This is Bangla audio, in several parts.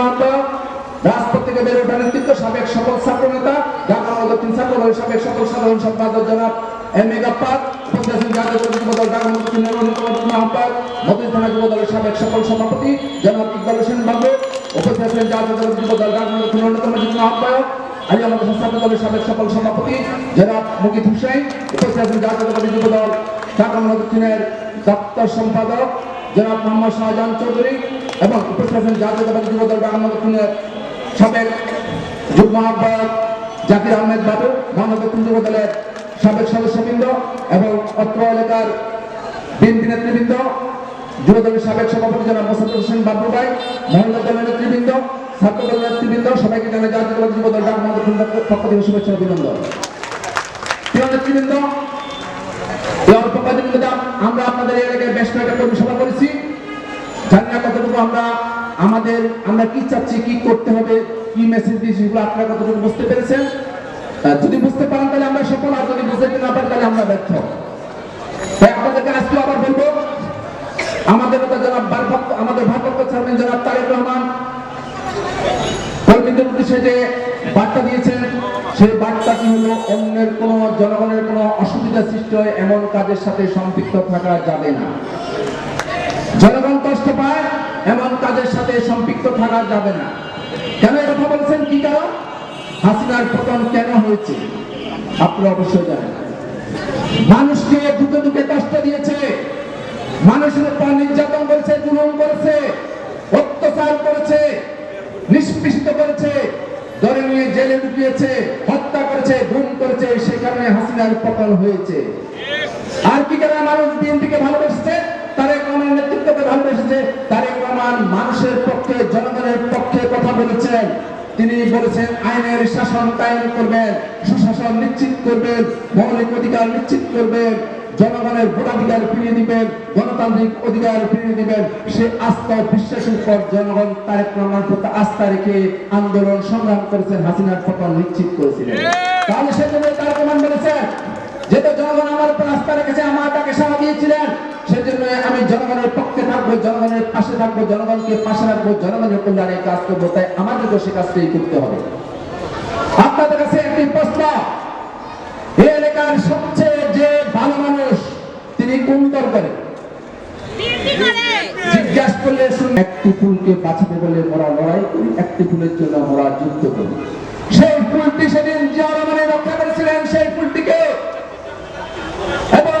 আহ্বায়ক রাজপথ থেকে বেড়ে ওঠা নেতৃত্ব সাবেক সকল ছাত্র নেতা ঢাকা দক্ষিণ ছাত্র দলের সাবেক সকল সাধারণ সম্পাদক জনাব এম এ গাপ্পার আছেন জাতীয় যুব দল ঢাকা দক্ষিণের অন্যতম যুগ্ম আহ্বায়ক মতিন থানা যুব দলের সাবেক সকল সভাপতি জনাব ইকবাল হোসেন বাবু, উপস্থিত আছেন জাতীয় দল যুব দল ঢাকা দক্ষিণের অন্যতম যুগ্ম আহ্বায়ক আলী আমাদের ছাত্র দলের সাবেক সকল সভাপতি জনাব সম্পাদক জনাব মোহাম্মদ শাহজাহান চৌধুরী এবং উপস্থিত আছেন জাতীয়তাবাদী যুব দল ঢাকা সাবেক যুগ্ম আহ্বায়ক জাকির আহমেদ বাবু বাংলা দক্ষিণ যুব দলের সাবেক সদস্যবৃন্দ এবং অত্র এলাকার বিএনপি নেতৃবৃন্দ, যুব দলের সাবেক সভাপতি জনাব মোসাদ্দুর হোসেন বাবু ভাই মহিলা দলের নেতৃবৃন্দ, ছাত্র দলের নেতৃবৃন্দ, সবাইকে জানাই জাতীয়তাবাদী যুব দল ঢাকা দক্ষিণ পক্ষ থেকে শুভেচ্ছা অভিনন্দন। প্রিয় নেতৃবৃন্দ আমরা আপনাদের এলাকায় বেশ কয়েকটা কর্মী সভা করেছি। জানি না কতটুকু আমরা আমাদের, আমরা কি চাচ্ছি, কি করতে হবে, কি মেসেজ দিয়েছি সেগুলো আপনারা কতটুকু বুঝতে পেরেছেন? যদি বুঝতে পারেন তাহলে আমরা সফল, আর যদি বুঝতে না পারেন তাহলে আমরা ব্যর্থ। আপনাদেরকে আজকে আবার আমাদের ভারপ্রাপ্ত আমাদের ভারপ্রাপ্ত চেয়ারম্যান তারেক রহমান কর্মীদের উদ্দেশ্যে যে বার্তা দিয়েছেন, সেই বার্তাটি হলো, অন্যের কোন জনগণের কোনো অসুবিধা সৃষ্টি হয়, এমন কাজের সাথে সম্পৃক্ত থাকা যাবে না। কষ্ট পায় এমন কাজের সাথে সম্পৃক্ত থাকা যাবে না। কেন কথা বলছেন? কি কারণ? হাসিনার পতন কেন হয়েছে? আপনারা অবশ্যই জানেন। মানুষকে দুটো দুটো কষ্ট দিয়েছে। মানুষের উপর নির্যাতন করেছে, জুলুম করেছে, অত্যাচার করেছে নিষ্পৃষিত করেছে, ধরে নিয়ে জেলে ঢুকিয়েছে হত্যা করেছে, গুম করেছে সেই কারণে হাসিনার পতন হয়েছে। আর কি কারণে মানুষ বিএনপিকে ভালোবেসেছে? ভালোবেসেছে তারেক রহমান মানুষের পক্ষে, জনগণের পক্ষে কথা বলেছেন। তিনি বলেছেন, আইনের শাসন কায়েম করবেন, সুশাসন নিশ্চিত করবেন, মৌলিক অধিকার নিশ্চিত করবেন, জনগণের ভোটাধিকার ফিরিয়ে দিবেন, গণতান্ত্রিক অধিকার ফিরিয়ে দিবেন। সে আস্থা বিশ্বাসের উপর জনগণ তারেক রহমান প্রতি আস্থা রেখে আন্দোলন সংগ্রাম করেছেন, হাসিনার পতন নিশ্চিত করেছিলেন। তাহলে সেজন্য তারেক রহমান বলেছেন, যেহেতু জনগণ আমার উপর আস্থা রেখেছে, আমার তাকে সাড়া দিয়েছিলেন সেজন্য আমি জনগণের পক্ষে থাকব, জনগণের পাশে থাকব, জনগণকে পাশে রাখব, জনগণের কল্যাণে কাজ করব, তাই সে কাজটাই করতে হবে। আপনাদের কাছে একটি এলাকার সবচেয়ে যে ভালো মানুষ, তিনি কোন দল জিজ্ঞাসা করলে একটি ফুলকে বাঁচাতে বলে লড়াই করি, একটি ফুলের জন্য মোরা যুদ্ধ করি। সেই ফুলটি সেদিন রহমানে রক্ষা করেছিলেন সেই ফুলটিকে এবং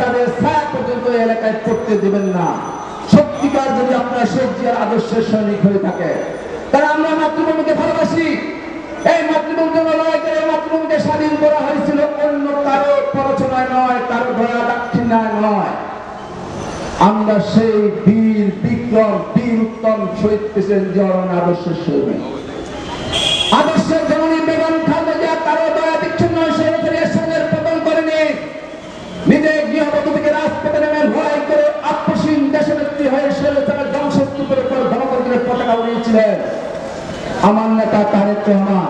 তাদের ছায়া পর্যন্ত এলাকায় করতে দেবেন না। সত্যিকার যদি আপনারা জিয়ার আদর্শের সৈনিক হয়ে থাকে তারা আমরা মাতৃভূমিকে ভালোবাসি। এই মাতৃভূমিকে লড়াই করে মাতৃভূমিকে স্বাধীন করা হয়েছিল। অন্য কারও প্ররোচনায় নয়, কারও দয়া দাক্ষিণায় নয়। আমরা সেই বীর বিক্রম, বীর উত্তম শহীদ প্রেসিডেন্ট জিয়ারন আদর্শের সৈনিক আদর্শের যেমনই বেগম খালেদা কারও দয়া বিচ্ছিন্ন সৈনিকের সঙ্গে পতন করেনি নিজে গৃহবধূ থেকে রাজপথে নেমে লড়াই করে আত্মসীন দেশনেত্রী হয়ে শৈলতার ধ্বংসস্তূপের উপর গণতন্ত্রের পতাকা উড়িয়েছিলেন আমার নেতা তারেক রহমান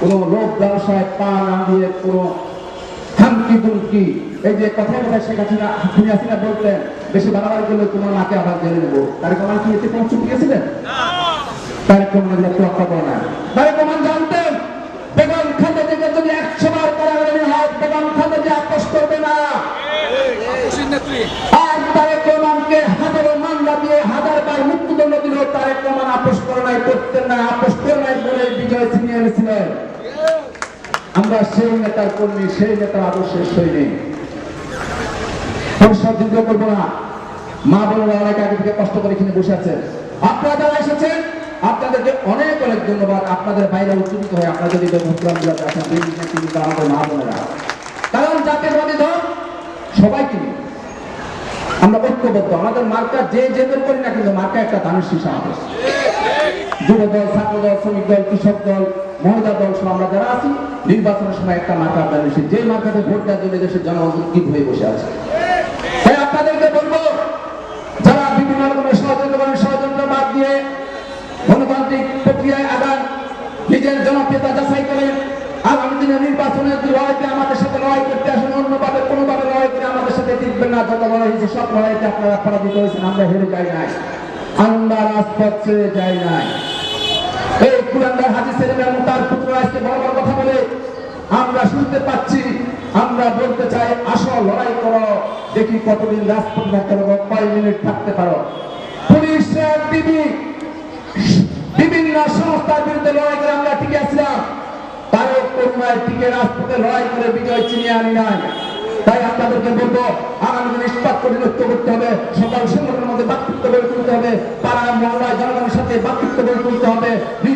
কোন লোক ব্যবসায় পা না দিয়ে খামকি দুমকি এই যে কথা কথা শেখ হাসিনা তুমি হাসিনা বলতেন, বেশি করলে তোমার মাকে আবার জেলে নেব। তারেক রহমান কি এতে রহমান একটু রক্ষা করে না তারেক রহমান জানতেন, বেগম খালেদাকে যদি একশো বার হয় বেগম খালেদা আপোষ করবে না। আর মামলা দিয়ে হাজার বার দিল রহমান আপোষ করে নাই, করতেন না আপোষ করে নাই বলে বিজয় এনেছিলেন আমরা সেই নেতার কর্মী, সেই নেতার আদর্শের সৈনিক। পরিষ্কার যুদ্ধ করব না। মা বোনেরা অনেক আগে থেকে কষ্ট করে এখানে বসে আছেন। আপনারা যারা এসেছেন, আপনাদেরকে অনেক অনেক ধন্যবাদ। আপনাদের বাইরে উজ্জীবিত হয়ে আপনারা যদি আমাদের মা বোনেরা। কারণ জাতীয়বাদী দল সবাইকে নিয়ে। আমরা ঐক্যবদ্ধ। আমাদের মার্কা যে যে দল করি না কিন্তু মার্কা একটা দানের শীষ আমাদের। যুব দল ছাত্র দল শ্রমিক দল, কৃষক দল মহিলা দল আমরা যারা আছি, নির্বাচনের সময় একটা মার্কা শীষ যে মার্কাতে ভোট দেওয়ার জন্য দেশের জনগণ কি হয়ে বসে আছে। আপনাদেরকে বলব, যারা বিভিন্ন রকমের ষড়যন্ত্র ষড়যন্ত্র বাদ দিয়ে গণতান্ত্রিক প্রক্রিয়ায় আগান, নিজের জনপ্রিয়তা যাচাই করেন, আগামী দিনে নির্বাচনের লড়াইতে আমাদের সাথে লড়াই করতে আসেন, অন্যভাবে, কোনোভাবে লড়াই করে আমাদের সাথে টিকবেন না, যত লড়াই হয়েছে, সব লড়াইতে আপনারা পরাজিত হয়েছেন, আমরা হেরে যাই নাই। আমরা রাজপথ যাই নাই। এই কুলান্দার হাজি সেলিম এবং তার পুত্র আজকে বড় বড় কথা বলে, আমরা শুনতে পাচ্ছি, আমরা বলতে চাই, আসো লড়াই করো, দেখি কতদিন রাজপথ থাকতে পারো কয় মিনিট থাকতে পারো। পুলিশ টিভি বিভিন্ন সংস্থার বিরুদ্ধে লড়াই করে আমরা টিকে আসলাম তারও করুণায় টিকে রাজপথে লড়াই করে বিজয় চিনিয়ে আনি নাই। তাই আপনাদেরকে বলব, আগামী দিনে ইস্পাত করতে হবে, সকাল সংগঠনের মধ্যে বাকৃত্ব গড়ে তুলতে হবে পাড়ায় মহল্লায় জনগণের সাথে বাকৃত্ব গড়ে তুলতে হবে।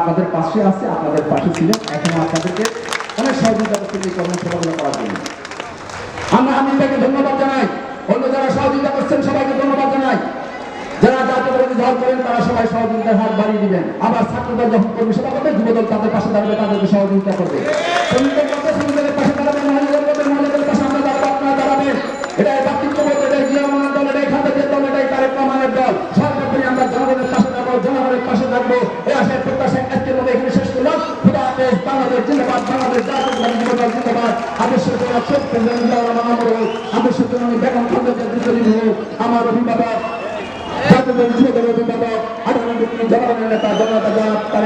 আপনাদের পাশে আছে, আপনাদের পাশে আপনাদেরকে অনেক সহযোগিতা করছেন এই কর্মসভাগুলো করার জন্য। আমরা হামিদ ধন্যবাদ জানাই। অন্য যারা সহযোগিতা করছেন, সবাইকে ধন্যবাদ জানাই। যারা করেন, তারা সবাই সহযোগিতার হাত বাড়িয়ে দিবেন। আবার ছাত্রদল যখন কর্মী সভা করবে, যুবদল তাদের পাশে দাঁড়াবে, তাদেরকে সহযোগিতা করবে। বাংলাদেশ জাতীয়তাবাদী যুবদল জিন্দাবাদ সত্য আদর্শের জন্য আমি বেগম খালেদা আমার অভিভাবক জাতীয় জনতা